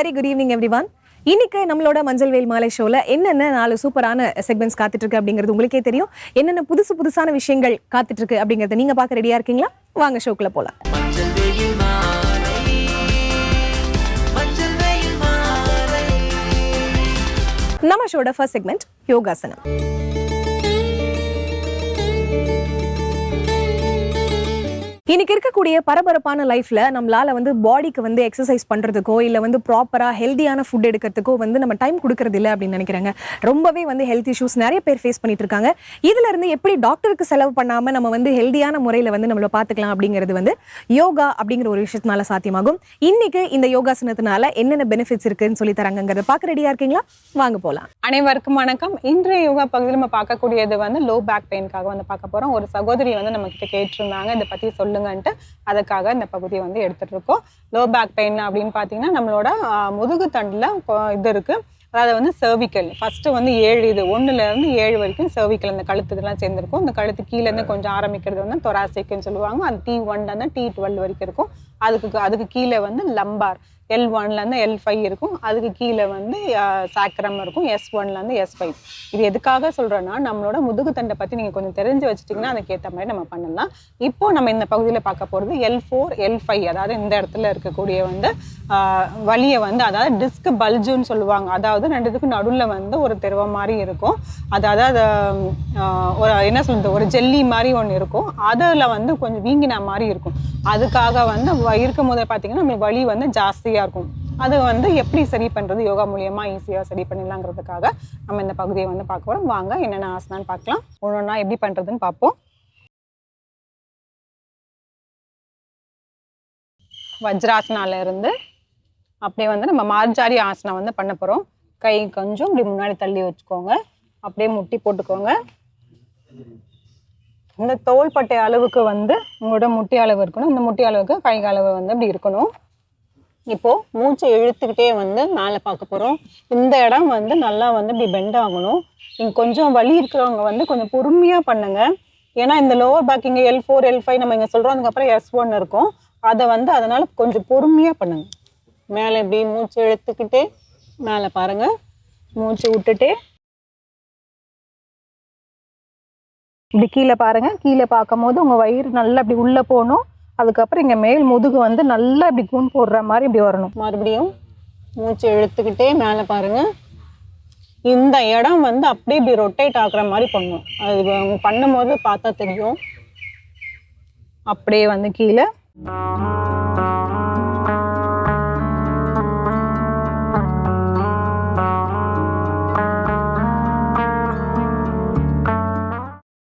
Very good evening everyone இன்னைக்கு நம்மளோட மஞ்சள் வெயில் மாலை ஷோல என்னென்ன நாலு சூப்பரான செக்மெண்ட்ஸ் காத்துட்டு இருக்கு அப்படிங்கிறது உங்களுக்கே தெரியும். என்னென்ன புதுசு புதுசான விஷயங்கள் காத்துட்டு இருக்கு அப்படிங்கறத நீங்க பார்க்க ரெடியா இருக்கீங்களா? வாங்க ஷோக்குள்ள போலாம். நம்ம ஷோட ஃபர்ஸ்ட் செக்மெண்ட் யோகாசனம். இன்னைக்கு இருக்கக்கூடிய பரபரப்பான லைஃப்ல நம்மளால வந்து பாடிக்கு வந்து எக்ஸசைஸ் பண்றதுக்கோ இல்ல வந்து ப்ராப்பரா ஹெல்தியான ஃபுட் எடுக்கிறதுக்கோ வந்து நம்ம டைம் கொடுக்கறது இல்லை அப்படின்னு நினைக்கிறாங்க. ரொம்பவே வந்து ஹெல்த் இஷ்யூஸ் நிறைய பேர் ஃபேஸ் பண்ணிட்டு இருக்காங்க. இதுல இருந்து எப்படி டாக்டருக்கு செலவு பண்ணாம நம்ம வந்து ஹெல்தியான முறையில வந்து நம்மள பாத்துக்கலாம் அப்படிங்கிறது வந்து யோகா அப்படிங்கிற ஒரு விஷயத்தினால சாத்தியமாகும். இன்னைக்கு இந்த யோகாசனத்தினால என்னென்ன பெனிஃபிட்ஸ் இருக்குன்னு சொல்லி தராங்கிறத பார்க்க ரெடியா இருக்கீங்களா? வாங்க போலாம். அனைவருக்கும் வணக்கம். இன்றைய யோகா பகுதியில் நம்ம பார்க்கக்கூடியது வந்து லோ பேக் பெயின்காக வந்து பார்க்க போறோம். ஒரு சகோதரி வந்து நம்ம கிட்ட கேட்டிருந்தாங்க. இதை பத்தி சொல்லுங்கன்ட்டு அதுக்காக இந்த பகுதியை வந்து எடுத்துட்டு இருக்கோம் லோ பேக் பெயின் அப்படின்னு பார்த்தீங்கன்னா நம்மளோட முதுகு தண்டுல இது இருக்கு. அதாவது வந்து cervical. ஃபர்ஸ்ட் வந்து ஏழு இது ஒண்ணுல இருந்து ஏழு வரைக்கும் cervical இந்த கழுத்து இதெல்லாம் சேர்ந்துருக்கும். இந்த கழுத்து கீழ இருந்து கொஞ்சம் ஆரம்பிக்கிறது வந்து தொராசிக்னு சொல்லுவாங்க. அது டி ஒன்ல இருந்து டி டுவெல் வரைக்கும் இருக்கும். அதுக்கு அதுக்கு கீழே வந்து லம்பார் எல் ஒன்லேருந்து எல் ஃபைவ் இருக்கும். அதுக்கு கீழே வந்து சாக்கிரம் இருக்கும். எஸ் ஒன்லேருந்து எஸ் ஃபைவ் இது எதுக்காக சொல்கிறேன்னா நம்மளோட முதுகு தண்டை பற்றி நீங்கள் கொஞ்சம் தெரிஞ்சு வச்சிட்டிங்கன்னா அதுக்கேற்ற மாதிரி நம்ம பண்ணலாம். இப்போது நம்ம இந்த பகுதியில் பார்க்க போகிறது எல் ஃபோர் எல் ஃபைவ் அதாவது இந்த இடத்துல இருக்கக்கூடிய வந்து வலியை வந்து அதாவது டிஸ்க் பல்ஜுன்னு சொல்லுவாங்க. அதாவது ரெண்டுத்துக்கும் நடுவில் வந்து ஒரு திரவம் மாதிரி இருக்கும். அதாவது அது ஒரு என்ன சொல்கிறது ஒரு ஜெல்லி மாதிரி ஒன்று இருக்கும். அதில் வந்து கொஞ்சம் வீங்கின மாதிரி இருக்கும். அதுக்காக வந்து இருக்கும் போதே பார்த்தீங்கன்னா நம்மளுக்கு வலி வந்து ஜாஸ்தியாக இருக்கும். அது வந்து எப்படி சரி பண்ணுறது யோகா மூலியமாக ஈஸியாக சரி பண்ணிடலாங்கிறதுக்காக நம்ம இந்த பகுதியை வந்து பார்க்க போகிறோம் வாங்க என்னென்ன ஆசனான்னு பார்க்கலாம். ஒன்றா எப்படி பண்ணுறதுன்னு பார்ப்போம். வஜ்ராசனால இருந்து அப்படியே வந்து நம்ம மார்ஜாரி ஆசனம் வந்து பண்ண போகிறோம் கை கொஞ்சம் இப்படி முன்னாடி தள்ளி வச்சுக்கோங்க. அப்படியே முட்டி போட்டுக்கோங்க. இந்த தோள்பட்டை அளவுக்கு வந்து உங்களோட முட்டி அளவு இருக்கணும். இந்த முட்டி அளவுக்கு கை அளவு வந்து இப்படி இருக்கணும். இப்போ மூச்சை இழுத்துக்கிட்டே வந்து மேலே பார்க்க போகிறோம் இந்த இடம் வந்து நல்லா வந்து இப்படி பெண்ட் ஆகணும். இங்கே கொஞ்சம் வலி இருக்கிறவங்க வந்து கொஞ்சம் பொறுமையாக பண்ணுங்க. ஏன்னா இந்த லோவர் பேக் இங்கே எல் ஃபோர் எல் ஃபைவ் நம்ம இங்கே சொல்கிறோம் அதுக்கப்புறம் எஸ் ஒன் இருக்கும். அதை வந்து அதனால் கொஞ்சம் பொறுமையாக பண்ணுங்க. மேலே இப்படி மூச்சு இழுத்துக்கிட்டே மேலே பாருங்கள் மூச்சு விட்டுட்டே இப்படி கீழே பாருங்கள் கீழே பார்க்கும்போது உங்கள் வயிறு நல்லா இப்படி உள்ளே போகணும். அதுக்கப்புறம் இங்கே மேல் முதுகு வந்து நல்லா இப்படி கூன் போடுற மாதிரி இப்படி வரணும். மறுபடியும் மூச்சு இழுத்துக்கிட்டே மேலே பாருங்கள் இந்த இடம் வந்து அப்படியே இப்படி ரொட்டேட் ஆகுற மாதிரி பண்ணும். அது பண்ணும்போது பார்த்தா தெரியும். அப்படியே வந்து கீழே.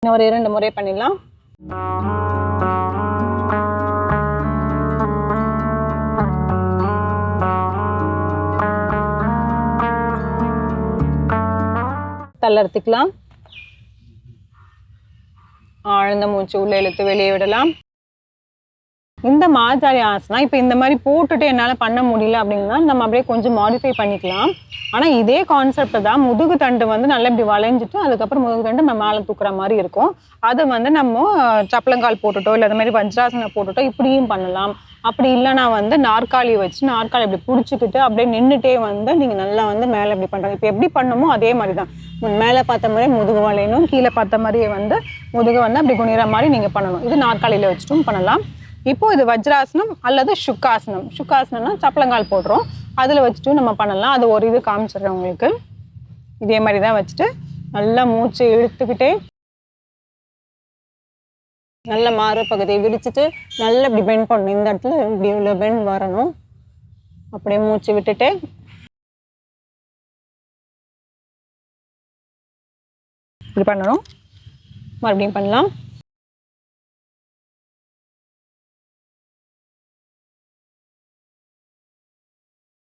இன்னும் ஒரு இரண்டு முறை பண்ணிடலாம். தளர்த்திக்கலாம் ஆழ்ந்த மூச்சு உள்ள இழுத்து வெளியே விடலாம். இந்த மாஜாரி ஆசனா இப்போ இந்த மாதிரி போட்டுட்டு என்னால் பண்ண முடியல அப்படின்னா நம்ம அப்படியே கொஞ்சம் மாடிஃபை பண்ணிக்கலாம். ஆனால் இதே கான்செப்டை தான் முதுகு தண்டு வந்து நல்லா இப்படி வளைஞ்சிட்டு அதுக்கப்புறம் முதுகு தண்டு நம்ம மேலே தூக்குற மாதிரி இருக்கும். அதை வந்து நம்ம சப்பளங்கால் போட்டுட்டோ இல்லை அது மாதிரி வஜ்ராசனை போட்டுட்டோ இப்படியும் பண்ணலாம். அப்படி இல்லைனா வந்து நாற்காலி வச்சு நாற்காலி இப்படி பிடிச்சிக்கிட்டு அப்படியே நின்றுட்டே வந்து நீங்கள் நல்லா வந்து மேலே இப்படி பண்ணுறாங்க இப்போ எப்படி பண்ணுமோ அதே மாதிரி தான் மேலே பார்த்த மாதிரியே முதுகு வளையணும் கீழே பார்த்த மாதிரியே வந்து முதுகு வந்து அப்படி குனிகிற மாதிரி நீங்கள் பண்ணணும். இது நாற்காலியில் வச்சுட்டும் பண்ணலாம். இப்போது இது வஜ்ராசனம் அல்லது சுக்காசனம். சுக்காசனம்னா சப்பளங்கால் போடுறோம் அதில் வச்சுட்டும் நம்ம பண்ணலாம். அது ஒரு இது காமிச்சிடுறேன் உங்களுக்கு. இதே மாதிரி தான் வச்சுட்டு நல்லா மூச்சு இழுத்துக்கிட்டே நல்ல மாறு பகுதியை விரிச்சிட்டு நல்லா இப்படி பெண்ட் பண்ணணும். இந்த இடத்துல இப்படி உள்ள பெண்ட் வரணும். அப்படியே மூச்சு விட்டுட்டு. இப்படி பண்ணணும். மறுபடியும் பண்ணலாம்.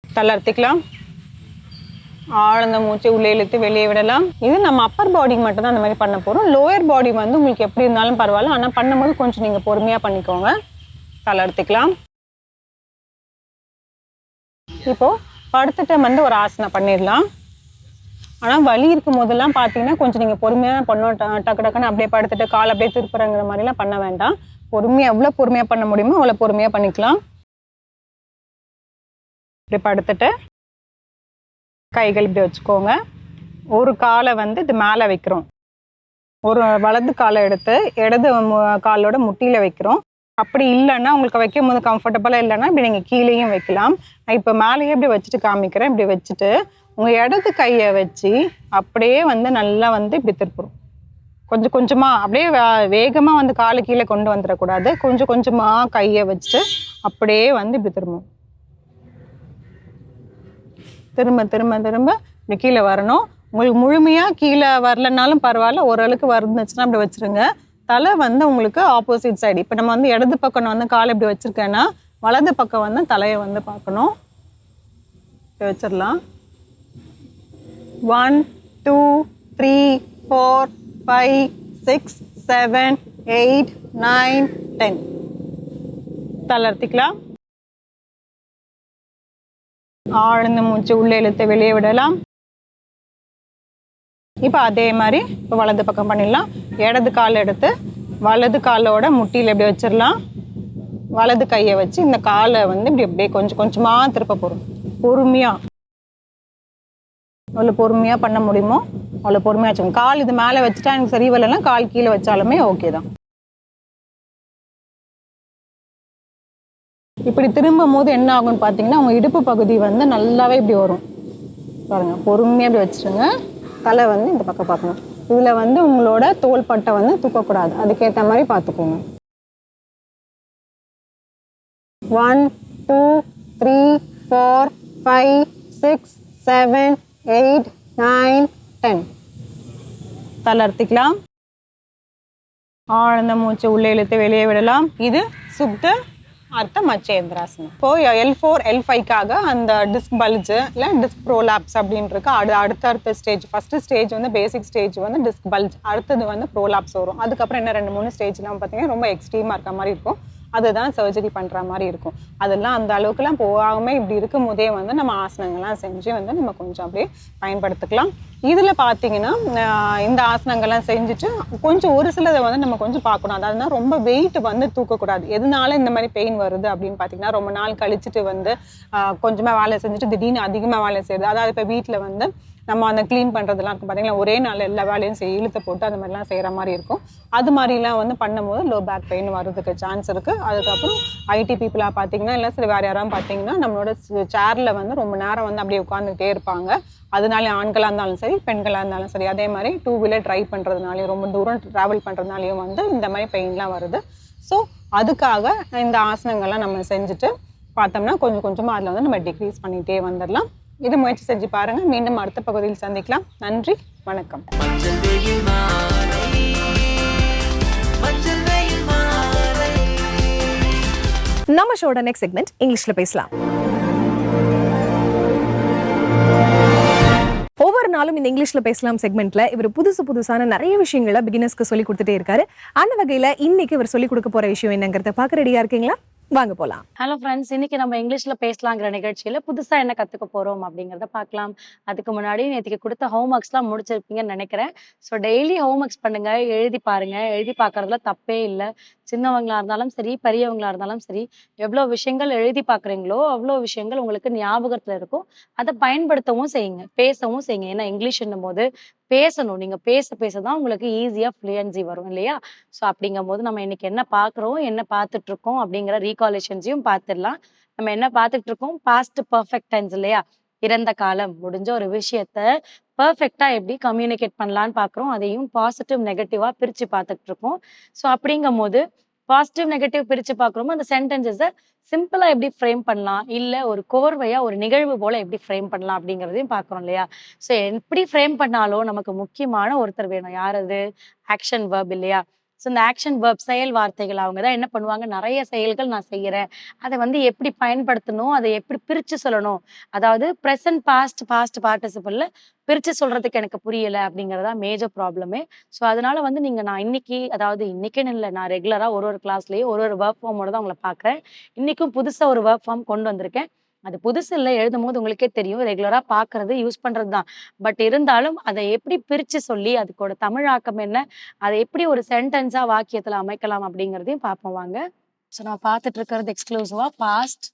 தளர்த்திக்கலாம் ஆழ்ந்த மூச்சை உள்ளே இழுத்து வெளியே விடலாம். இது நம்ம அப்பர் பாடிக்கு மட்டும் தான் அந்த மாதிரி பண்ண போகிறோம் லோயர் பாடி வந்து உங்களுக்கு எப்படி இருந்தாலும் பரவாயில்ல. ஆனால் பண்ணும்போது கொஞ்சம் நீங்கள் பொறுமையாக பண்ணிக்கோங்க. தளர்த்திக்கலாம் இப்போது படுத்துட்டு வந்து ஒரு ஆசனை பண்ணிடலாம். ஆனால் வலி இருக்கும் போதெல்லாம் பார்த்தீங்கன்னா கொஞ்சம் நீங்கள் பொறுமையாக பண்ணோம் ட- டக்கு டக்குன்னு அப்படியே படுத்துட்டு கால் அப்படியே திருப்புறங்கிற மாதிரிலாம் பண்ண வேண்டாம். பொறுமையாக எவ்வளோ பொறுமையாக பண்ண முடியுமோ அவ்வளோ பொறுமையாக பண்ணிக்கலாம். இப்படி படுத்துட்டு கைகள் இப்படி வச்சுக்கோங்க. ஒரு காலை வந்து இது மேலே வைக்கிறோம். ஒரு வலது காலை எடுத்து இடது மு- காலோட முட்டியில் வைக்கிறோம். அப்படி இல்லைன்னா உங்களுக்கு வைக்கும் போது கம்ஃபர்டபுளாக இல்லைன்னா இப்படி நீங்கள் கீழேயும் வைக்கலாம். நான் இப்போ மேலேயே இப்படி வச்சுட்டு காமிக்கிறேன். இப்படி வச்சுட்டு உங்கள் இடது கையை வச்சு அப்படியே வந்து நல்லா வந்து இப்படி திருப்புறோம் கொஞ்சம் கொஞ்சமாக அப்படியே வேகமாக வந்து காலு கீழே கொண்டு வந்துடக்கூடாது. கொஞ்சம் கொஞ்சமாக கையை வச்சுட்டு அப்படியே வந்து இப்படி திரும்பும் திரும்ப திரும்ப திரும்ப இப்படி கீழே வரணும். உங்களுக்கு முழுமையாக கீழே வரலனாலும் பரவாயில்ல. ஓரளவுக்கு வந்துச்சுன்னா அப்படி வச்சுருங்க. தலை வந்து உங்களுக்கு ஆப்போசிட் சைடு இப்போ நம்ம வந்து இடது பக்கம் நான் வந்து காலை இப்படி வச்சுருக்கேன்னா வலது பக்கம் வந்து தலையை வந்து பார்க்கணும். இப்படி வச்சிடலாம். One two three four five six seven eight nine ten தளர்த்திக்கலாம் ஆழ்ந்த மூச்சு உள்ளே இழுத்து வெளியே விடலாம். இப்போ அதே மாதிரி இப்போ வலது பக்கம் பண்ணிடலாம். இடது கால் எடுத்து வலது காலோட முட்டியில் இப்படி வச்சிடலாம். வலது கையை வச்சு இந்த காலை வந்து இப்படி அப்படியே கொஞ்சம் கொஞ்சமாக திருப்ப போகிறோம் பொறுமையாக அவ்வளோ பொறுமையாக பண்ண முடியுமோ அவ்வளோ பொறுமையாக வச்சுக்கணும். கால் இது மேலே வச்சுட்டா எனக்கு சரி வரலன்னா கால் கீழே வச்சாலுமே ஓகே தான். இப்படி திரும்பும் போது என்ன ஆகும்னு பார்த்தீங்கன்னா உங்கள் இடுப்பு பகுதி வந்து நல்லாவே இப்படி வரும். பாருங்கள் பொறுமையாக இப்படி வச்சுருங்க. தலை வந்து இந்த பக்கம் பார்க்கணும். இதில் வந்து உங்களோட தோள்பட்டை வந்து தூக்கக்கூடாது. அதுக்கேற்ற மாதிரி பார்த்துக்கோங்க. One two three four five six seven eight nine ten தளர்த்திக்கலாம் ஆழ்ந்த மூச்சு உள்ளே இழுத்து வெளியே விடலாம். இது சுத்த அர்த்த மச்சேந்திராசனம். இப்போ எல் ஃபோர் எல் ஃபைவ்க்காக அந்த டிஸ்க் பல்ஜு இல்லை டிஸ்க் ப்ரோலாப்ஸ் அப்படின்னு இருக்கு அடு அடுத்த அடுத்த ஸ்டேஜ் ஃபர்ஸ்ட் ஸ்டேஜ் வந்து பேசிக் ஸ்டேஜ் வந்து டிஸ்க் பல்ஜ் அடுத்தது வந்து ப்ரோலாப்ஸ் வரும். அதுக்கப்புறம் என்ன ரெண்டு மூணு ஸ்டேஜ்லாம் பார்த்தீங்கன்னா ரொம்ப எக்ஸ்ட்ரீமாக இருக்க மாதிரி இருக்கும். அதுதான் சர்ஜரி பண்ணுற மாதிரி இருக்கும். அதெல்லாம் அந்த அளவுக்குலாம் போகாமல் இப்படி இருக்கும் போதே வந்து நம்ம ஆசனங்கள்லாம் செஞ்சு வந்து நம்ம கொஞ்சம் அப்படியே பயன்படுத்திக்கலாம். இதில் பார்த்தீங்கன்னா இந்த ஆசனங்கள்லாம் செஞ்சுட்டு கொஞ்சம் ஒரு சிலதை வந்து நம்ம கொஞ்சம் பார்க்கணும். அதாவது ரொம்ப வெயிட் வந்து தூக்கக்கூடாது. எதனால இந்த மாதிரி பெயின் வருது அப்படின்னு பார்த்தீங்கன்னா ரொம்ப நாள் கழிச்சுட்டு வந்து கொஞ்சமாக வேலை செஞ்சுட்டு திடீர்னு அதிகமாக வேலை செய்யுது அதாவது இப்போ வீட்டில் வந்து நம்ம அந்த க்ளீன் பண்ணுறதுலாம் இருக்கும். பார்த்தீங்களா ஒரே நாள் எல்லா வேலையும் செய் இழுத்து போட்டு அந்த மாதிரிலாம் செய்கிற மாதிரி இருக்கும். அது மாதிரிலாம் வந்து பண்ணும்போது லோ பேக் பெயின் வர்றதுக்கு சான்ஸ் இருக்குது அதுக்கப்புறம் ஐடி பீப்புளாக பார்த்தீங்கன்னா இல்லை சரி வேறு யாராவது பார்த்தீங்கன்னா நம்மளோட சேரில் வந்து ரொம்ப நேரம் வந்து அப்படியே உட்காந்துக்கிட்டே இருப்பாங்க. அதனால ஆண்களாக இருந்தாலும் சரி பெண்களாக இருந்தாலும் சரி அதே மாதிரி டூ வீலர் ட்ரைவ் பண்ணுறதுனாலையும் ரொம்ப தூரம் ட்ராவல் பண்ணுறதுனாலையும் வந்து இந்த மாதிரி பெயின்லாம் வருது. ஸோ அதுக்காக இந்த ஆசனங்கள்லாம் நம்ம செஞ்சுட்டு பார்த்தோம்னா கொஞ்சம் கொஞ்சமாக அதில் வந்து நம்ம டிக்ரீஸ் பண்ணிகிட்டே வந்துடலாம். இது முயற்சி செஞ்சு பாருங்க. மீண்டும் அடுத்த பகுதியில் சந்திக்கலாம். நன்றி வணக்கம். நம்ம ஷோட நெக்ஸ்ட் செக்மெண்ட் இங்கிலீஷ்ல பேசலாம். ஒவ்வொரு நாளும் இந்த இங்கிலீஷ்ல பேசலாம் செக்மெண்ட்ல இவர் புதுசு புதுசான நிறைய விஷயங்களை பிகினர்ஸ்க்கு சொல்லி கொடுத்துட்டே இருக்காரு. அந்த வகையில இன்னைக்கு இவர் சொல்லி கொடுக்க போற விஷயம் என்னங்கறத பார்க்க ரெடியா இருக்கீங்களா? வாங்க போலாம். ஹலோ ஃப்ரெண்ட்ஸ் இன்னைக்கு நம்ம இங்கிலீஷ்ல பேசலாங்கிற நிகழ்ச்சியில புதுசா என்ன கத்துக்க போறோம் அப்படிங்கறத பார்க்கலாம். அதுக்கு முன்னாடி நேற்றுக்கு கொடுத்த ஹோம் ஒர்க்ஸ்லாம் முடிச்சிருப்பீங்கன்னு நினைக்கிறேன். ஸோ டெய்லி ஹோம் ஒர்க்ஸ் பண்ணுங்க எழுதி பாருங்க. எழுதி பார்க்கறதுல தப்பே இல்லை. சின்னவங்களா இருந்தாலும் சரி பெரியவங்களா இருந்தாலும் சரி எவ்வளோ விஷயங்கள் எழுதி பார்க்குறீங்களோ அவ்வளோ விஷயங்கள் உங்களுக்கு ஞாபகத்துல இருக்கும். அதை பயன்படுத்தவும் செய்யுங்க பேசவும் செய்யுங்க. ஏன்னா இங்கிலீஷ்ன்னும் போது பேசணும். நீங்க பேச பேச தான் உங்களுக்கு ஈஸியா ஃப்ளூயன்சி வரும் இல்லையா? ஸோ அப்படிங்கும் போது நம்ம இன்னைக்கு என்ன பார்க்குறோம் என்ன பார்த்துட்டு இருக்கோம் அப்படிங்கிற ரீகாலேஷன்ஸையும் பார்த்துடலாம் நம்ம என்ன பார்த்துட்டு இருக்கோம் பாஸ்ட் பர்ஃபெக்ட் டைம்ஸ் இல்லையா? இறந்த காலம் முடிஞ்ச ஒரு விஷயத்த பர்ஃபெக்டா எப்படி கம்யூனிகேட் பண்ணலான்னு பார்க்குறோம் அதையும் பாசிட்டிவ் நெகட்டிவா பிரிச்சு பார்த்துட்டு இருக்கோம் ஸோ அப்படிங்கும் போது பாசிட்டிவ் நெகட்டிவ் பிரிச்சு பார்க்குறோமோ அந்த சென்டென்சஸை சிம்பிளா எப்படி ஃப்ரேம் பண்ணலாம்? இல்ல ஒரு கோர்வையா ஒரு நிகழ்வு போல எப்படி ஃப்ரேம் பண்ணலாம் அப்படிங்கிறதையும் பார்க்குறோம் இல்லையா? ஸோ எப்படி ஃப்ரேம் பண்ணாலும் நமக்கு முக்கியமான ஒருத்தர் வேணும். யார் அது? ஆக்ஷன் வேர்ப் இல்லையா? ஸோ இந்த ஆக்ஷன் வேர்ப் செயல் வார்த்தைகள் அவங்க தான் என்ன பண்ணுவாங்க? நிறைய செயல்கள் நான் செய்கிறேன் அதை வந்து எப்படி பயன்படுத்தணும்? அதை எப்படி பிரித்து சொல்லணும்? அதாவது ப்ரெசன்ட் பாஸ்ட் பாஸ்ட் பார்ட்டிசிபிளில் பிரித்து சொல்றதுக்கு எனக்கு புரியல அப்படிங்கிறதா மேஜர் ப்ராப்ளமே ஸோ அதனால வந்து நீங்கள் நான் இன்னைக்கு அதாவது இன்னைக்குன்னு இல்லை நான் ரெகுலராக ஒரு ஒரு கிளாஸ்லயே ஒரு ஒரு ஒர்க் ஃபார்மோட தான் உங்களை பார்க்குறேன். இன்றைக்கும் புதுசாக ஒரு ஒர்க் ஃபார்ம் கொண்டு வந்திருக்கேன். அது புதுசு இல்லை எழுதும் போது உங்களுக்கே தெரியும். ரெகுலராக பார்க்கறது யூஸ் பண்ணுறது தான். பட் இருந்தாலும் அதை எப்படி பிரித்து சொல்லி அதுக்கோட தமிழாக்கம் என்ன அதை எப்படி ஒரு சென்டென்ஸாக வாக்கியத்தில் அமைக்கலாம் அப்படிங்கிறதையும் பார்ப்போம் வாங்க. ஸோ நான் பார்த்துட்டு இருக்கிறது எக்ஸ்க்ளூசிவாக பாஸ்ட்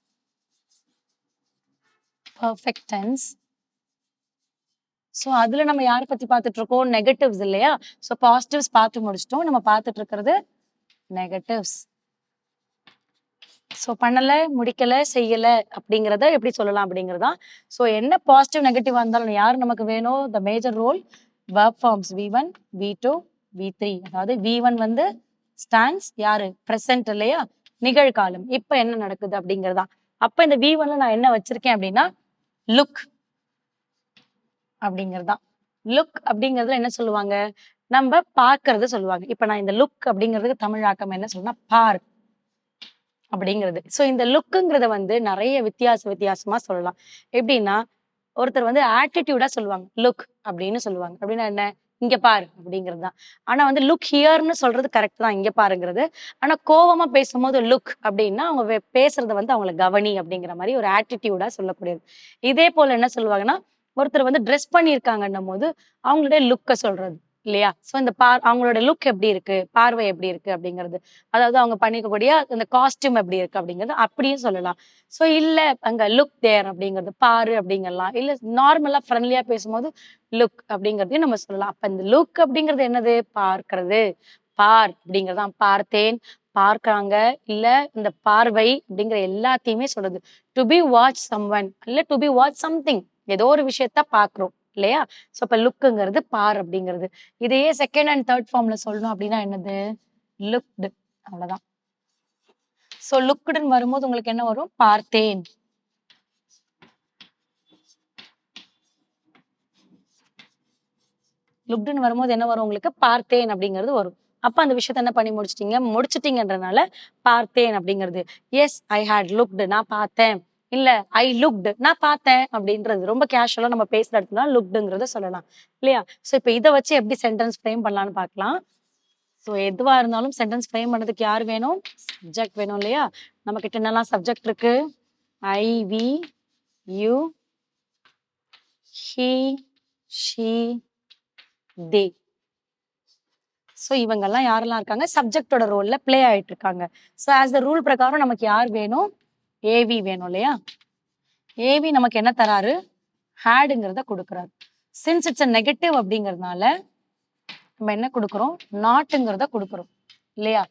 பர்ஃபெக்ட் டென்ஸ் ஸோ அதில் நம்ம யாரை பற்றி பார்த்துட்டு இருக்கோம்? நெகட்டிவ்ஸ் இல்லையா? ஸோ பாசிட்டிவ்ஸ் பார்த்து முடிச்சிட்டோம். நம்ம பார்த்துட்டு இருக்கிறது நெகட்டிவ்ஸ் ஸோ பண்ணலை முடிக்கலை செய்யலை அப்படிங்கிறத எப்படி சொல்லலாம் அப்படிங்கிறதான் ஸோ என்ன பாசிட்டிவ் நெகட்டிவ் இருந்தாலும் யார் நமக்கு வேணும் the major role verb forms V one V two V three அதாவது வி ஒன் வந்து ஸ்டாண்ட்ஸ் யாரு? ப்ரெசன்ட் இல்லையா? நிகழ்காலம். இப்போ என்ன நடக்குது அப்படிங்கிறதா அப்போ இந்த வி ஒன்ல நான் என்ன வச்சிருக்கேன் அப்படின்னா லுக் அப்படிங்கிறதா லுக் அப்படிங்கிறதுல என்ன சொல்லுவாங்க? நம்ம பார்க்கறது சொல்லுவாங்க. இப்போ நான் இந்த லுக் அப்படிங்கிறதுக்கு தமிழாக்கம் என்ன சொல்லுன்னா பார்க் அப்படிங்கிறது. ஸோ இந்த லுக்குங்கிறத வந்து நிறைய வித்தியாச வித்தியாசமா சொல்லலாம். எப்படின்னா ஒருத்தர் வந்து ஆட்டிடியூடா சொல்லுவாங்க. லுக் அப்படின்னு சொல்லுவாங்க. அப்படின்னா என்ன? இங்க பாரு அப்படிங்கிறது தான். ஆனா வந்து லுக் ஹியர்னு சொல்றது கரெக்ட் தான். இங்க பாருங்கிறது. ஆனா கோவமா பேசும்போது லுக் அப்படின்னா அவங்க பேசுறத வந்து அவங்கள கவனி அப்படிங்கிற மாதிரி ஒரு ஆட்டிடியூடா சொல்லக்கூடியது. இதே போல என்ன சொல்லுவாங்கன்னா ஒருத்தர் வந்து ட்ரெஸ் பண்ணியிருக்காங்கன்னும் போது அவங்களுடைய லுக்கை சொல்றது. இல்லையா? ஸோ இந்த பார் அவங்களோட லுக் எப்படி இருக்கு? பார்வை எப்படி இருக்கு? அப்படிங்கிறது. அதாவது அவங்க பண்ணிக்கக்கூடிய அந்த காஸ்டியூம் எப்படி இருக்கு? அப்படிங்கிறது அப்படியும் சொல்லலாம். சோ இல்லை அங்க லுக் தேர் அப்படிங்கிறது பாரு அப்படிங்கலாம் இல்ல நார்மலாக ஃப்ரெண்ட்லியாக பேசும்போது லுக் அப்படிங்கிறதையும் நம்ம சொல்லலாம். அப்போ இந்த லுக் அப்படிங்கிறது என்னது? பார்க்கறது. பார் அப்படிங்கறதான். பார்த்தேன் பார்க்குறாங்க. இல்ல இந்த பார்வை அப்படிங்கிற எல்லாத்தையுமே சொல்றது. டு பி வாட்ச் சம்வன் இல்லை டு பி வாட்ச் சம்திங் ஏதோ ஒரு விஷயத்த பாக்குறோம் இல்லையா? சோ அப்போ லுக்குங்கிறது பார் அப்படிங்கிறது. இதையே செகண்ட் அண்ட் தேர்ட் ஃபார்ம்ல சொல்லணும் அப்படின்னா என்னது? லுக்டு அவ்வளவுதான். சோ லுக்குடுன்னு வரும்போது உங்களுக்கு என்ன வரும்? பார்த்தேன். லுக்டுன்னு வரும்போது என்ன வரும் உங்களுக்கு? பார்த்தேன் அப்படிங்கிறது வரும். அப்ப அந்த விஷயத்த என்ன பண்ணி முடிச்சிட்டீங்க? முடிச்சிட்டீங்கன்றனால பார்த்தேன் அப்படிங்கிறது. எஸ் ஐ ஹேட் லுக்டு நான் பார்த்தேன். இல்ல ஐ லுக்டு நான் பார்த்தேன் அப்படின்றது. ரொம்ப கேஷுவலா நம்ம பேசுற இடத்துல லுக்டுங்கிறத சொல்லலாம். இல்லையா? ஸோ இப்போ இதை வச்சு எப்படி சென்டென்ஸ் ஃப்ரேம் பண்ணலாம்னு பார்க்கலாம். ஸோ எதுவாக இருந்தாலும் சென்டென்ஸ் ஃப்ரேம் பண்ணதுக்கு யார் வேணும்? சப்ஜெக்ட் வேணும் இல்லையா? நம்ம கிட்ட என்னெல்லாம் சப்ஜெக்ட் இருக்கு? I we you he she they so இவங்கெல்லாம் யாரெல்லாம் இருக்காங்க? சப்ஜெக்டோட ரோலில் ப்ளே ஆகிட்டு இருக்காங்க ஸோ ஆஸ் த ரூல் பிரகாரம் நமக்கு யார் வேணும்? ஏவி வேணும் இல்லையா? ஏவி நமக்கு என்ன தராரு? ஹேடுங்கிறத கொடுக்குறாரு. சின்ஸ் இட்ஸ் அ நெகட்டிவ் அப்படிங்கறதுனால நம்ம என்ன கொடுக்குறோம்? நாட்டுங்கிறத கொடுக்குறோம். இல்லையா?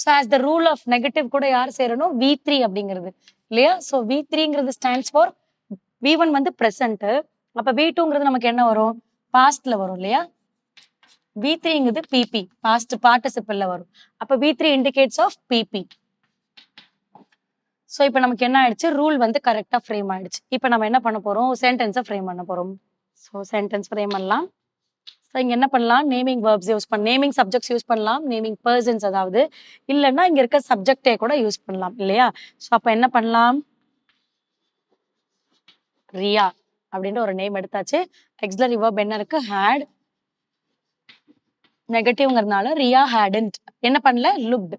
So as the rule of negative கூட யார் சேரணும்? வி த்ரீ அப்படிங்கிறது. இல்லையா? ஸோ வி த்ரீங்கிறது ஸ்டாண்ட்ஸ் ஃபார் வி ஒன் வந்து ப்ரெசன்ட் அப்போ வி டூங்கிறது நமக்கு என்ன வரும்? பாஸ்ட்ல வரும் இல்லையா? வி த்ரீங்கிறது பிபி பாஸ்ட் பார்ட்டிசிபிள்ல வரும். அப்போ V three indicates of PP so இப்போ நமக்கு என்ன ஆயிடுச்சு? ரூல் வந்து கரெக்டாக ஃப்ரேம் ஆயிடுச்சு. இப்போ நம்ம என்ன பண்ண போகிறோம் சென்டென்ஸை ஃப்ரேம் பண்ண போகிறோம் ஸோ சென்டென்ஸ் ஃப்ரேம் பண்ணலாம். ஸோ இங்கே என்ன பண்ணலாம்? நேமிங் வேர்ப்ஸ் யூஸ் பண்ண நேமிங் சப்ஜெக்ட்ஸ் யூஸ் பண்ணலாம். நேமிங் பர்சன்ஸ் அதாவது இல்லைன்னா இங்கே இருக்க சப்ஜெக்டே கூட யூஸ் பண்ணலாம். இல்லையா? ஸோ அப்போ என்ன பண்ணலாம்? ரியா அப்படின்ற ஒரு நேம் எடுத்தாச்சு. எக்ஸ்லரி வேர்ப் என்ன இருக்கு? ஹேட் நெகட்டிவ்ங்கிறதுனால ரியா ஹேடன்ட் என்ன பண்ணல? Looked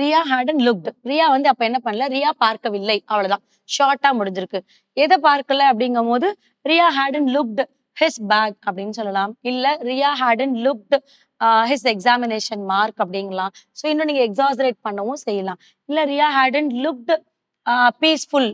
Riya hadn't looked Riya வந்து அப்ப என்ன பண்ணல? ரியா பார்க்கவில்லை. அவ்வளவுதான். ஷார்ட்டா முடிஞ்சிருக்கு. எதை பார்க்கல அப்படிங்கும் போது Riya hadn't looked his back அப்படின்னு சொல்லலாம். இல்ல Riya hadn't looked his examination mark அப்படிங்கலாம். So இன்னும் நீங்க எக்ஸாசரேட் பண்ணவும் செய்யலாம். இல்ல Riya hadn't looked peaceful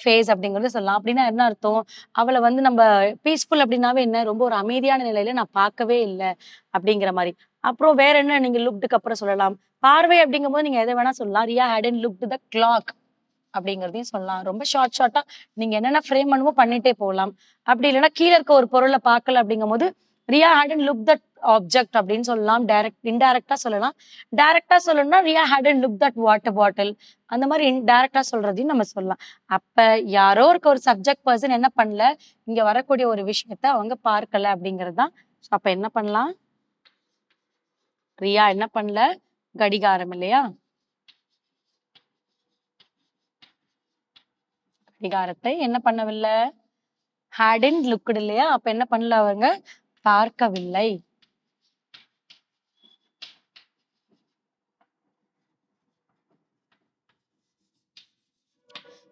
face அப்படிங்கறது சொல்லலாம். அப்படின்னா என்ன அர்த்தம்? அவளை வந்து நம்ம பீஸ்ஃபுல் அப்படின்னாவே என்ன? ரொம்ப ஒரு அமைதியான நிலையில நான் பார்க்கவே இல்லை அப்படிங்கிற மாதிரி. அப்புறம் வேற என்ன நீங்க லுக்டுக்கு அப்புறம் சொல்லலாம். பார்வை அப்படிங்கும்போது நீங்க எதை வேணா சொல்லலாம். Riya hadn't look the clock அப்படிங்கிறதையும் சொல்லலாம். ரொம்ப ஷார்ட் ஷார்ட்டா நீங்க என்னென்ன ஃப்ரேம் பண்ணுமோ பண்ணிட்டே போகலாம். அப்படி இல்லைன்னா கீழே இருக்க ஒரு பொருளை பார்க்கல அப்படிங்கும்போது Riya hadn't look that object அப்படின்னு சொல்லலாம். டைரக்ட் இன்டைரக்டா சொல்லலாம். டைரக்டா சொல்லணும்னா Riya hadn't look that water bottle அந்த மாதிரி இன்டைரக்டா சொல்றதையும் நம்ம சொல்லலாம். அப்ப யாரோ இருக்க ஒரு சப்ஜெக்ட் பர்சன் என்ன பண்ணல? இங்க வரக்கூடிய ஒரு விஷயத்த அவங்க பார்க்கல அப்படிங்கிறது தான். ஸோ அப்ப என்ன பண்ணலாம்? ரியா என்ன பண்ணல? கடிகாரம் இல்லையா? கடிகாரத்தை என்ன பண்ணவில்லை? ஹேடின் லுக்குடு இல்லையா? அப்ப என்ன பண்ணல அவங்க? பார்க்கவில்லை.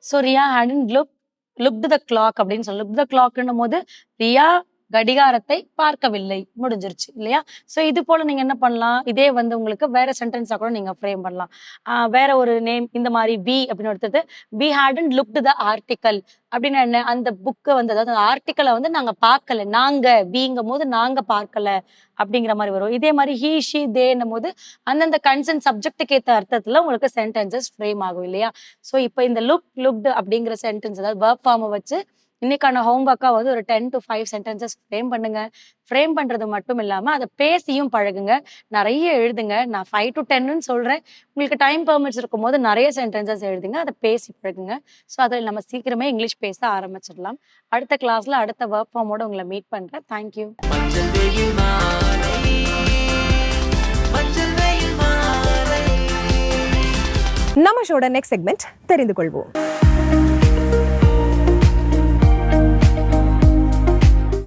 So Riya hadn't look look the clock அப்படின்னு சொல்லி. லுக் த கிளாக்னும் போது ரியா கடிகாரத்தை பார்க்கவில்லை. முடிஞ்சிருச்சு இல்லையா? ஸோ இது போல நீங்க என்ன பண்ணலாம்? இதே வந்து உங்களுக்கு வேற சென்டென்ஸா கூட நீங்க ஃப்ரேம் பண்ணலாம். வேற ஒரு நேம் இந்த மாதிரி பி அப்படின்னு எடுத்தது B hadn't looked the article அப்படின்னு என்ன அந்த புக்கை வந்து அதாவது அந்த ஆர்டிக்கலை வந்து நாங்க பார்க்கல. நாங்க பிங்கும் போது நாங்க பார்க்கல அப்படிங்கிற மாதிரி வரும். இதே மாதிரி ஹீ ஷி தேன்னும் போது அந்தந்த கன்சர்ன் சப்ஜெக்ட்டுக்கு ஏற்ற அர்த்தத்துல உங்களுக்கு சென்டென்சஸ் ஃப்ரேம் ஆகும் இல்லையா? ஸோ இப்போ இந்த லுக் லுக்டு அப்படிங்கிற சென்டென்ஸ் அதாவது வேர்ப் ஃபார்மை வச்சு இன்னைக்கான ஹோம்ஒர்க்கா வந்து ஒரு ten to five sentences frame பண்ணுங்க. ஃப்ரேம் பண்றது மட்டும் இல்லாம அதை பேசியும் பழகுங்க. நிறைய எழுதுங்க. நான் ஃபைவ் டு டென்னு சொல்றேன். உங்களுக்கு டைம் பெர்மிட்ஸ் இருக்கும் போது நிறைய சென்டென்சஸ் எழுதுங்க. அதை பேசி பழகுங்க. ஸோ அதில் நம்ம சீக்கிரமே இங்கிலீஷ் பேச ஆரம்பிச்சிடலாம். அடுத்த கிளாஸ்ல அடுத்த ஒர்க் ஃபார்மோட உங்களை மீட் பண்றேன். தேங்க்யூ நம்ம ஷோட நெக்ஸ்ட் செக்மெண்ட் தெரிந்து கொள்வோம்.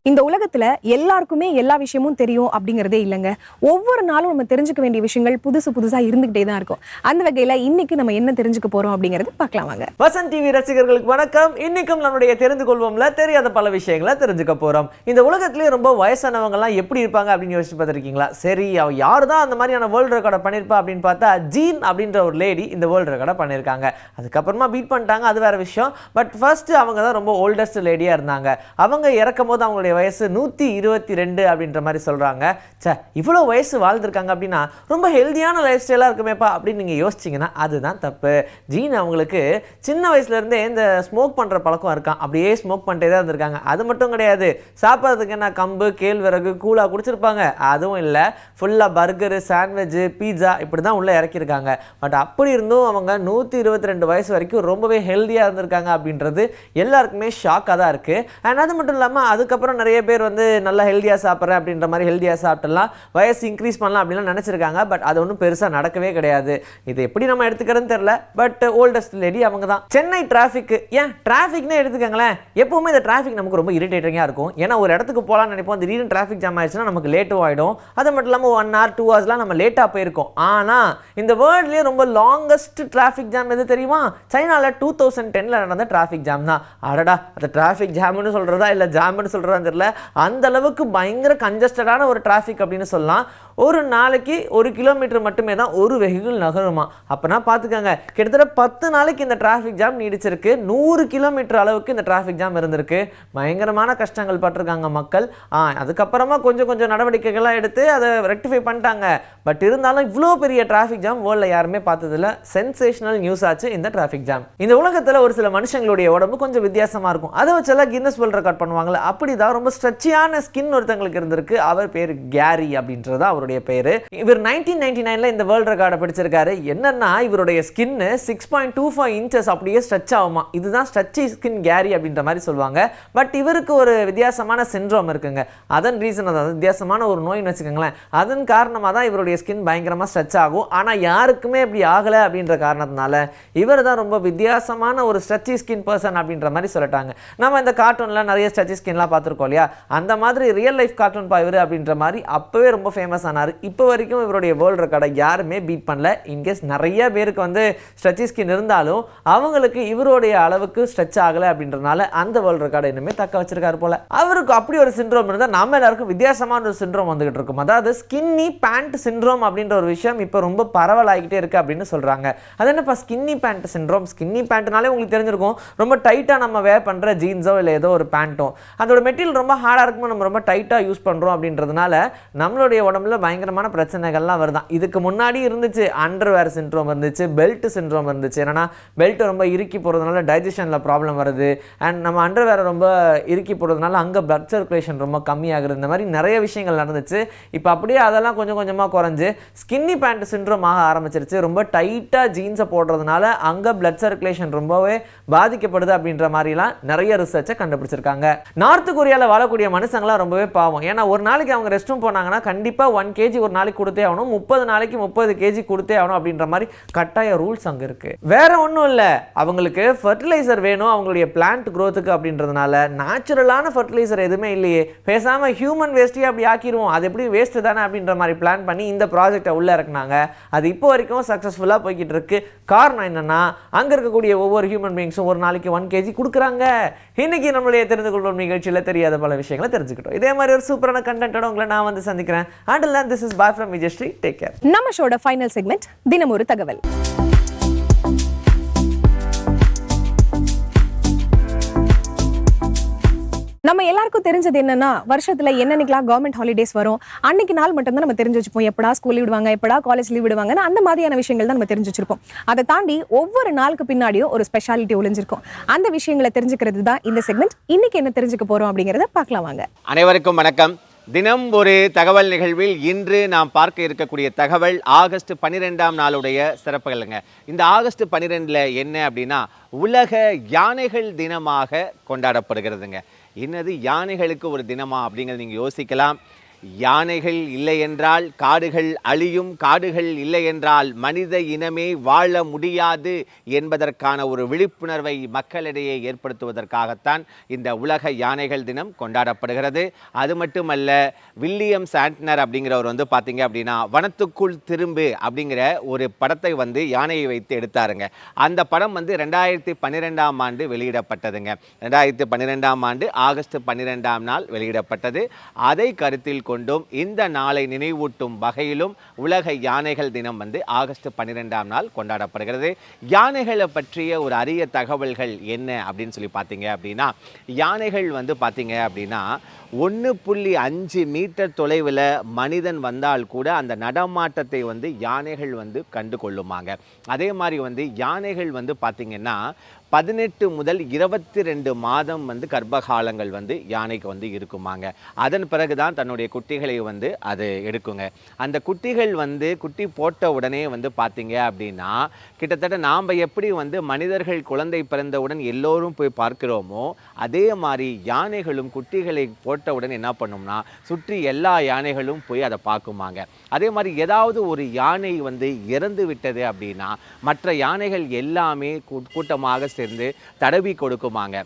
இந்த உலகத்துல எல்லாருக்குமே எல்லா விஷயமும் தெரியும் அப்படிங்கிறதே இல்லைங்க. ஒவ்வொரு நாளும் நம்ம தெரிஞ்சுக்க வேண்டிய விஷயங்கள் புதுசு புதுசா இருந்துகிட்டே தான் இருக்கும். அந்த வகையில இன்னைக்கு நம்ம என்ன தெரிஞ்சுக்க போறோம் அப்படிங்கறது பார்க்கலாம் வாங்க. வசந்த் டிவி ரசிகர்களுக்கு வணக்கம். இன்னைக்கும் நம்மளுடைய தெரிந்து கொள்வோம்ல தெரியாத பல விஷயங்களை தெரிஞ்சுக்க போறோம். இந்த உலகத்திலேயே ரொம்ப வயசானவங்க எல்லாம் எப்படி இருப்பாங்க அப்படின்னு யோசிச்சு பார்த்துருக்கீங்களா? சரி அவ யார் தான் அந்த மாதிரியான வேர்ல்டு ரெக்கார்டை பண்ணியிருப்பா அப்படின்னு பார்த்தா ஜீன் அப்படின்ற ஒரு லேடி இந்த வேர்ல்டு ரெக்கார்டை பண்ணியிருக்காங்க. அதுக்கப்புறமா பீட் பண்ணிட்டாங்க அது வேற விஷயம். பட் ஃபர்ஸ்ட் அவங்க தான் ரொம்ப ஓல்டஸ்ட் லேடியா இருந்தாங்க. அவங்க இறக்கும் போது அவங்களுடைய வயசு நூற்றி இருபத்தி ரெண்டு அப்படின்ற மாதிரி சொல்கிறாங்க ச்சே இவ்வளோ வயசு வாழ்ந்துருக்காங்க அப்படின்னா ரொம்ப ஹெல்தியான லைஃப் ஸ்டைலாக இருக்குமேப்பா அப்படின்னு நீங்கள் யோசிச்சிங்கன்னா அதுதான் தப்பு. ஜீன் அவங்களுக்கு சின்ன வயசுலேருந்தே இந்த ஸ்மோக் பண்ணுற பழக்கம் இருக்கான். அப்படியே ஸ்மோக் பண்ணிட்டே தான் இருந்திருக்காங்க. அது மட்டும் கிடையாது. சாப்பிட்றதுக்கு என்ன கம்பு கேழ்வரகு கூலாக குடிச்சிருப்பாங்க. அதுவும் இல்லை. ஃபுல்லாக பர்கரு சாண்ட்விட்ஜு பீஸா இப்படி தான் உள்ளே இறக்கியிருக்காங்க. பட் அப்படி இருந்தும் அவங்க நூற்றி இருபத்தி ரெண்டு வயசு வரைக்கும் ரொம்பவே ஹெல்த்தியாக இருந்திருக்காங்க அப்படின்றது எல்லாருக்குமே ஷாக்காக தான் இருக்குது அண்ட் அது மட்டும் இல்லாமல் அதுக்கப்புறம் நிறைய பேர் வந்து நல்லா ஹெல்த்தியாக சாப்பிட்றேன் அப்படின்ற மாதிரி ஹெல்த்தியாக சாப்பிட்டலாம் வயசு இன்க்ரீஸ் பண்ணலாம் அப்படிலாம் நினச்சிருக்காங்க. பட் அது ஒன்றும் பெருசாக நடக்கவே கிடையாது. இது எப்படி நம்ம எடுத்துக்கிறதுன்னு தெரில பட் ஓல்டஸ்ட் லேடி அவங்க தான். சென்னை டிராஃபிக் ஏன்? டிராஃபிக்னே எடுத்துக்கங்களேன். எப்பவுமே இந்த டிராஃபிக் நமக்கு ரொம்ப இரிட்டேட்டிங்காக இருக்கும். ஏன்னா ஒரு இடத்துக்கு போகலான்னு நினைப்போம். திடீர்னு டிராஃபிக் ஜாம் ஆயிடுச்சுன்னா நமக்கு லேட்டும் ஆகிடும் அது மட்டும் இல்லாமல் ஒன் ஹவர் டூ ஹவர்ஸ்லாம் நம்ம லேட்டாக போயிருக்கோம். ஆனால் இந்த வேர்ல்ட்லேயே ரொம்ப லாங்கஸ்ட் டிராஃபிக் ஜாம் எது தெரியுமா? சைனாவில் டூ தௌசண்ட் டெனில் நடந்த டிராஃபிக் ஜாம் தான். அடடா அந்த டிராஃபிக் ஜாம்னு சொல்கிறதா இல்லை ஜாம்னு சொல்கிறதான்னு அந்த அளவுக்கு பயங்கர கன்ஜஸ்டடான ஒரு டிராஃபிக் அப்படின்னு சொல்லலாம். ஒரு நாளைக்கு ஒரு கிலோமீட்டர் மட்டுமே தான் ஒரு வெஹிக்கிள் நகருமா? அப்போனா பார்த்துக்கோங்க கிட்டத்தட்ட பத்து நாளைக்கு இந்த டிராஃபிக் ஜாம் நீடிச்சிருக்கு. நூறு கிலோமீட்டர் அளவுக்கு இந்த டிராஃபிக் ஜாம் இருந்திருக்கு. பயங்கரமான கஷ்டங்கள் பட்டிருக்காங்க மக்கள். அதுக்கப்புறமா கொஞ்சம் கொஞ்சம் நடவடிக்கைகள்லாம் எடுத்து அதை ரெக்டிஃபை பண்ணிட்டாங்க. பட் இருந்தாலும் இவ்வளோ பெரிய டிராஃபிக் ஜாம் வேர்ல்டில் யாருமே பார்த்ததில்ல. சென்சேஷனல் நியூஸ் ஆச்சு இந்த டிராஃபிக் ஜாம் இந்த உலகத்தில் ஒரு சில மனுஷங்களுடைய உடம்பு கொஞ்சம் வித்தியாசமாக இருக்கும். அதை வச்செல்லாம் கின்னஸ் வேர்ல்ட் ரெக்கார்ட் பண்ணுவாங்கல்ல அப்படி தான் ரொம்ப ஸ்ட்ரெச்சியான ஸ்கின் ஒருத்தங்களுக்கு இருந்திருக்கு. அவர் பேர் கேரி அப்படின்றது அவர் அவருடைய பேர். இவர் நைன்டீன் நைன்டி நைனில் இந்த வேர்ல்ட் ரெக்கார்டை பிடிச்சிருக்காரு. என்னன்னா இவருடைய skin six point two five inches அப்படியே ஸ்ட்ரெச் ஆகுமா? இதுதான் ஸ்ட்ரெச்சி ஸ்கின் கேரி அப்படின்ற மாதிரி சொல்லுவாங்க. பட் இவருக்கு ஒரு வித்தியாசமான சின்ரோம் இருக்குங்க. அதன் ரீசன் அதாவது வித்தியாசமான ஒரு நோய்னு வச்சுக்கோங்களேன். அதன் காரணமாக தான் இவருடைய ஸ்கின் பயங்கரமாக ஸ்ட்ரெச் ஆகும். ஆனால் யாருக்குமே இப்படி ஆகலை அப்படின்ற காரணத்தினால இவர் தான் ரொம்ப வித்தியாசமான ஒரு ஸ்ட்ரெச்சி ஸ்கின் பர்சன் அப்படின்ற மாதிரி சொல்லிட்டாங்க. நம்ம இந்த கார்ட்டூனில் நிறைய ஸ்ட்ரெச்சி ஸ்கின்லாம் பார்த்துருக்கோம் இல்லையா? அந்த மாதிரி ரியல் லைஃப் கார்ட்டூன் பா இவர் அப்படின்ற மாதிரி அப்போவே ரொம்ப ஃபேமஸ் ஆனார் இப்போ வரைக்கும் இவருடைய வேர்ல்டு ரெக்கார்டை யாருமே பீட் பண்ணல. இன்கேஸ் நிறைய பேருக்கு வந்து ஸ்ட்ரெச்சி ஸ்கின் இருந்தாலும் அவங்களுக்கு இவருடைய அளவுக்கு ஸ்ட்ரெச் ஆகலை அப்படின்றனால அந்த வேர்ல்டு ரெக்கார்டை இன்னுமே தக்க வச்சிருக்காரு போல. அவருக்கு அப்படி ஒரு சிண்ட்ரோம் இருந்தால் நம்ம எல்லாருக்கும் வித்தியாசமான ஒரு சிண்ட்ரோம் வந்துகிட்டு இருக்கும். அதாவது ஸ்கின்னி பேண்ட் சிண்ட்ரோம் அப்படின்ற ஒரு விஷயம் இப்போ ரொம்ப பரவலாகிட்டே இருக்கு அப்படின்னு சொல்கிறாங்க அது என்னப்பா ஸ்கின்னி பேண்ட் சிண்ட்ரோம் ஸ்கின்னி பேண்ட்னாலே உங்களுக்கு தெரிஞ்சிருக்கும். ரொம்ப டைட்டாக நம்ம வேர் பண்ணுற ஜீன்ஸோ இல்லை ஏதோ ஒரு பேண்ட்டோ அதோட மெட்டீரியல் ரொம்ப ஹார்டாக இருக்கும் நம்ம ரொம்ப டைட்டாக யூஸ் பண்ணுறோம் அப்படின்றதுனால நம்மளுடைய உடம்புல பயங்கரமான பிரச்சனைகள்லாம் வருதான் இதுக்கு முன்னாடி இருந்துச்சு அண்டர்வேர் சிண்ட்ரோம் இருந்துச்சு பெல்ட் சிண்ட்ரோம் இருந்துச்சு. என்னன்னா பெல்ட் ரொம்ப இறுக்கி போகிறதுனால டைஜஷனில் ப்ராப்ளம் வருது. அண்ட் நம்ம அண்டர்வேரை ரொம்ப இறுக்கி போகிறதுனால அங்கே பிளட் சர்க்குலேஷன் ரொம்ப கம்மியாகுது. இந்த மாதிரி நிறைய விஷயங்கள் நடந்துச்சு. இப்போ அப்படியே அதெல்லாம் கொஞ்சம் கொஞ்சமாக குறைஞ்சு ஸ்கின்னி பேண்ட் சிண்ட்ரோம் ஆக ஆரம்பிச்சிருச்சு. ரொம்ப டைட்டாக ஜீன்ஸை போடுறதுனால அங்கே பிளட் சர்க்குலேஷன் ரொம்பவே பாதிக்கப்படுது அப்படின்ற மாதிரிலாம் நிறைய ரிசர்ச்சை கண்டுபிடிச்சிருக்காங்க. நார்த் கொரியாவில் வாழக்கூடிய மனுஷங்களாம் ரொம்பவே பாவம். ஏன்னா ஒரு நாளைக்கு அவங்க ரெஸ்ட் ரூம் போனாங்கன்னா கண்டிப்பாக ஒன் கேஜி ஒரு நாளைக்கு கொடுத்தே ஆகணும். முப்பது நாளைக்கு முப்பது கேஜி கொடுத்தே ஆகணும் அப்படின்ற மாதிரி கட்டாய ரூல்ஸ் அங்கே இருக்குது வேறு ஒன்றும் இல்லை. அவங்களுக்கு ஃபர்டிலைசர் வேணும். அவங்களுடைய பிளான்ட் க்ரோத்துக்கு அப்படின்றதுனால நேச்சுரலான ஃபர்டிலைசர் எதுவுமே இல்லையே. பேசாமல் ஹியூமன் வேஸ்ட்டையே அப்படி ஆக்கிடுவோம் அது எப்படி வேஸ்ட்டு தானே அப்படின்ற மாதிரி பிளான் பண்ணி இந்த ப்ராஜெக்டை உள்ளே இறக்குனாங்க. அது இப்போ வரைக்கும் சக்ஸஸ்ஃபுல்லாக போய்கிட்டு இருக்கு. காரணம் என்னென்னா அங்கே இருக்கக்கூடிய ஒவ்வொரு ஹியூமன் பீங்ஸும் ஒரு நாளைக்கு ஒன் கேஜி கொடுக்குறாங்க. இன்றைக்கி நம்மளுடைய தெரிந்து கொள்வோம் நிகழ்ச்சியில் தெரியாத பல விஷயங்களை தெரிஞ்சுக்கிட்டோம். இதே மாதிரி ஒரு சூப்பரான கண்டென்ட்டோட உங்களை நான் வந்து சந்திக்கிறேன். And this is bye from Vijayashree take care நம்ம ஷோட ஃபைனல் செக்மெண்ட் தினம் ஒரு தகவல். நம்ம எல்லாருக்கும் தெரிஞ்சது என்னன்னா வருஷத்துல என்னன்னைக்கெல்லாம் கவர்மெண்ட் ஹாலிடேஸ் வரும்? அன்னைக்கு நாள் மட்டும் தான் நம்ம தெரிஞ்சு வச்சுப்போம். எப்படா ஸ்கூல் விடுவாங்க எப்படா காலேஜ் லீவ் விடுவாங்கன்னு அந்த மாதிரியான விஷயங்கள் தான் நம்ம தெரிஞ்சு வச்சிருப்போம். அதை தாண்டி ஒவ்வொரு நாளுக்கு பின்னாடியும் ஒரு ஸ்பெஷாலிட்டி ஒளிஞ்சிருக்கும். அந்த விஷயங்களை தெரிஞ்சுக்கிறது தான் இந்த செக்மெண்ட் இன்னைக்கு என்ன தெரிஞ்சுக்க போறோம் அப்படிங்கறத பார்க்கலாம் வாங்க. அனைவருக்கும் வணக்கம். தினம் ஒரு தகவல் நிகழ்வில் இன்று நாம் பார்க்க இருக்கக்கூடிய தகவல் ஆகஸ்ட் பன்னிரெண்டாம் நாளுடைய சிறப்புகளுங்க. இந்த ஆகஸ்ட் பன்னிரெண்டில் என்ன அப்படின்னா உலக யானைகள் தினமாக கொண்டாடப்படுகிறதுங்க. என்னது யானைகளுக்கு ஒரு தினமா அப்படிங்கிறது நீங்கள் யோசிக்கலாம். யானைகள் இல்லையென்றால் காடுகள் அழியும் காடுகள் இல்லையென்றால் மனித இனமே வாழ முடியாது என்பதற்கான ஒரு விழிப்புணர்வை மக்களிடையே ஏற்படுத்துவதற்காகத்தான் இந்த உலக யானைகள் தினம் கொண்டாடப்படுகிறது. அது மட்டுமல்ல வில்லியம் சாண்ட்னர் அப்படிங்கிறவர் வந்து பார்த்தீங்க அப்படின்னா வனத்துக்குள் திரும்பு அப்படிங்கிற ஒரு படத்தை வந்து யானையை வைத்து எடுத்தாருங்க. அந்த படம் வந்து ரெண்டாயிரத்தி பன்னிரெண்டாம் ஆண்டு வெளியிடப்பட்டதுங்க. ரெண்டாயிரத்தி பன்னிரெண்டாம் ஆண்டு ஆகஸ்ட் பன்னிரெண்டாம் நாள் வெளியிடப்பட்டது. அதை கருத்தில் கொண்டும் இந்த நாளை நினைவூட்டும் வகையிலும் உலக யானைகள் தினம் வந்து ஆகஸ்ட் பன்னிரெண்டாம் நாள் கொண்டாடப்படுகிறது. யானைகளை பற்றிய ஒரு அரிய தகவல்கள் என்ன அப்படின்னு சொல்லி பார்த்தீங்க அப்படின்னா யானைகள் வந்து பார்த்தீங்க அப்படின்னா ஒன்று புள்ளி அஞ்சு மீட்டர் தொலைவில் மனிதன் வந்தால் கூட அந்த நடமாட்டத்தை வந்து யானைகள் வந்து கண்டு கொள்ளுமாங்க அதே மாதிரி வந்து யானைகள் வந்து பார்த்திங்கன்னா பதினெட்டு முதல் இருபத்தி ரெண்டு மாதம் வந்து கர்ப்பகாலங்கள் வந்து யானைக்கு வந்து இருக்குமாங்க. அதன் பிறகு தான் தன்னுடைய குட்டிகளை வந்து அது எடுக்குங்க. அந்த குட்டிகள் வந்து குட்டி போட்ட உடனே வந்து பார்த்தீங்க அப்படின்னா கிட்டத்தட்ட நாம் எப்படி வந்து மனிதர்கள் குழந்தை பிறந்தவுடன் எல்லோரும் போய் பார்க்கிறோமோ அதே மாதிரி யானைகளும் குட்டிகளை போட்டவுடன் என்ன பண்ணும்னா சுற்றி எல்லா யானைகளும் போய் அதை பார்க்குமாங்க. அதே மாதிரி ஏதாவது ஒரு யானை வந்து இறந்து விட்டது அப்படின்னா மற்ற யானைகள் எல்லாமே கூ- கூட்டமாக சேர்ந்து தடவி கொடுக்குமாங்க.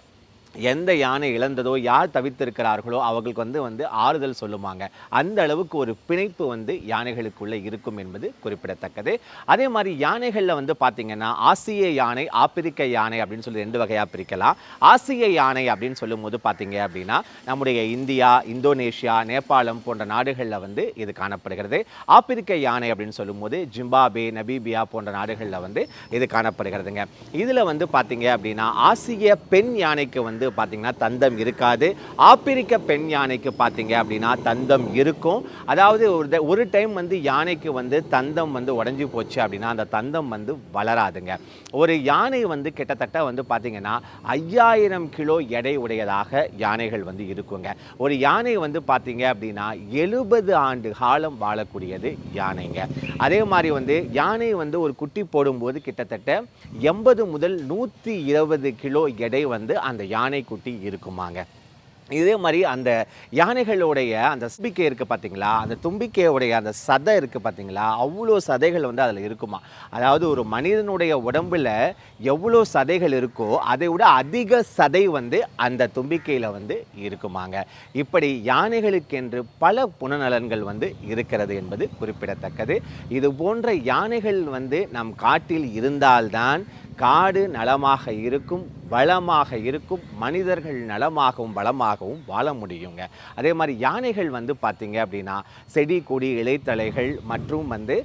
எந்த யானை இழந்ததோ யார் தவித்திருக்கிறார்களோ அவர்களுக்கு வந்து வந்து ஆறுதல் சொல்லுவாங்க அந்த அளவுக்கு ஒரு பிணைப்பு வந்து யானைகளுக்குள்ளே இருக்கும் என்பது குறிப்பிடத்தக்கது. அதே மாதிரி யானைகளில் வந்து பார்த்திங்கன்னா ஆசிய யானை ஆப்பிரிக்க யானை அப்படின்னு சொல்லி ரெண்டு வகையாக பிரிக்கலாம். ஆசிய யானை அப்படின்னு சொல்லும்போது பார்த்தீங்க அப்படின்னா நம்முடைய இந்தியா இந்தோனேஷியா நேபாளம் போன்ற நாடுகளில் வந்து இது காணப்படுகிறது. ஆப்பிரிக்க யானை அப்படின்னு சொல்லும்போது ஜிம்பாபே நபீபியா போன்ற நாடுகளில் வந்து இது காணப்படுகிறதுங்க. இதில் வந்து பார்த்தீங்க அப்படின்னா ஆசிய பெண் யானைக்கு வந்து பார்த்தீங்கன்னா தந்தம் இருக்காது. ஆப்பிரிக்க பெண் யானைக்கு பார்த்தீங்க அப்படின்னா தந்தம் இருக்கும். அதாவது ஒரு ஒரு டைம் வந்து யானைக்கு வந்து தந்தம் வந்து உடஞ்சி போச்சு அப்படின்னா அந்த தந்தம் வந்து வளராதுங்க. ஒரு யானை வந்து கிட்டத்தட்ட வந்து பார்த்தீங்கன்னா ஐயாயிரம் கிலோ எடை உடையதாக யானைகள் வந்து இருக்குங்க. ஒரு யானை வந்து பார்த்தீங்க அப்படின்னா எழுபது ஆண்டு காலம் வாழக்கூடியது யானைங்க. அதே மாதிரி வந்து யானை வந்து ஒரு குட்டி போடும்போது கிட்டத்தட்ட எண்பது முதல் நூற்றி இருபது கிலோ எடை வந்து அந்த யானை குட்டி இருக்குமாங்க. இதே மாதிரி அந்த யானைகளுடைய அந்த தும்பிக்கை இருக்குது பார்த்தீங்களா அந்த தும்பிக்கையுடைய அந்த சதை இருக்குது பார்த்தீங்களா அவ்வளோ சதைகள் வந்து அதில் இருக்குமா? அதாவது ஒரு மனிதனுடைய உடம்பில் எவ்வளோ சதைகள் இருக்கோ அதை விட அதிக சதை வந்து அந்த தும்பிக்கையில் வந்து இருக்குமாங்க. இப்படி யானைகளுக்கென்று பல புனநலன்கள் வந்து இருக்கிறது என்பது குறிப்பிடத்தக்கது. இது போன்ற யானைகள் வந்து நம் காட்டில் இருந்தால்தான் காடு நலமாக இருக்கும் வளமாக இருக்கும் மனிதர்கள் நலமாகவும் வளமாகவும் வாழ முடியுங்க. அதே மாதிரி யானைகள் வந்து பார்த்திங்க அப்படின்னா செடி கொடி இலைத்தழைகள் மற்றும் வந்து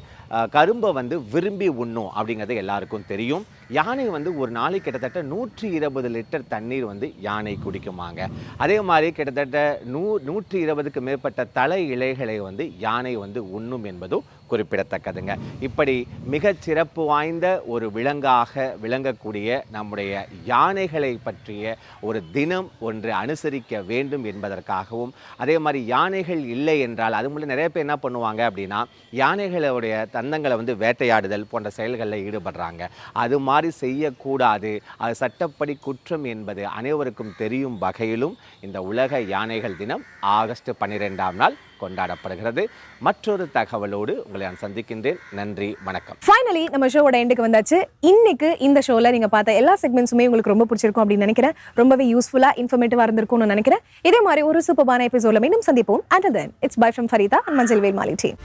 கரும்பை வந்து விரும்பி உண்ணும் அப்படிங்கிறது எல்லாருக்கும் தெரியும். யானை வந்து ஒரு நாளைக்கு கிட்டத்தட்ட நூற்றி இருபது லிட்டர் தண்ணீர் வந்து யானை குடிக்குமாங்க. அதே மாதிரி கிட்டத்தட்ட நூ நூற்றி இருபதுக்கு மேற்பட்ட தலை இலைகளை வந்து யானை வந்து உண்ணும் என்பதும் குறிப்பிடத்தக்கதுங்க. இப்படி மிகச் சிறப்பு வாய்ந்த ஒரு விலங்காக விளங்கக்கூடிய நம்முடைய யானைகளை பற்றிய ஒரு தினம் ஒன்று அனுசரிக்க வேண்டும் என்பதற்காகவும் அதே மாதிரி யானைகள் இல்லை என்றால் அது மூலம் நிறைய பேர் என்ன பண்ணுவாங்க அப்படின்னா யானைகளுடைய தந்தங்களை வந்து வேட்டையாடுதல் போன்ற செயல்களில் ஈடுபடுறாங்க. அது மாதிரி செய்யக்கூடாது. அது சட்டப்படி குற்றம் என்பது அனைவருக்கும் தெரியும் வகையிலும் இந்த உலக யானைகள் தினம் ஆகஸ்ட் பன்னிரெண்டாம் நாள் கொண்டாடப்படுகிறது. மற்றொரு தகவலோடு உங்களை நான் சந்திக்கின்றேன். நன்றி வணக்கம். ஃபைனலி நம்ம ஷோவோட எண்டுக்கு வந்தாச்சு. இன்னைக்கு இந்த ஷோவில் நீங்கள் பார்த்த எல்லா செக்மெண்ட்ஸுமே உங்களுக்கு ரொம்ப பிடிச்சிருக்கும் அப்படின்னு நினைக்கிறேன். ரொம்பவே யூஸ்ஃபுல்லாக இன்ஃபர்மேட்டிவாக இருந்திருக்கும்னு நினைக்கிறேன். இதே மாதிரி ஒரு சூப்பரான எபிசோட்ல மீண்டும் சந்திப்போம். And then it's bye from Farida and மஞ்சள் வேல் மாலி டீம்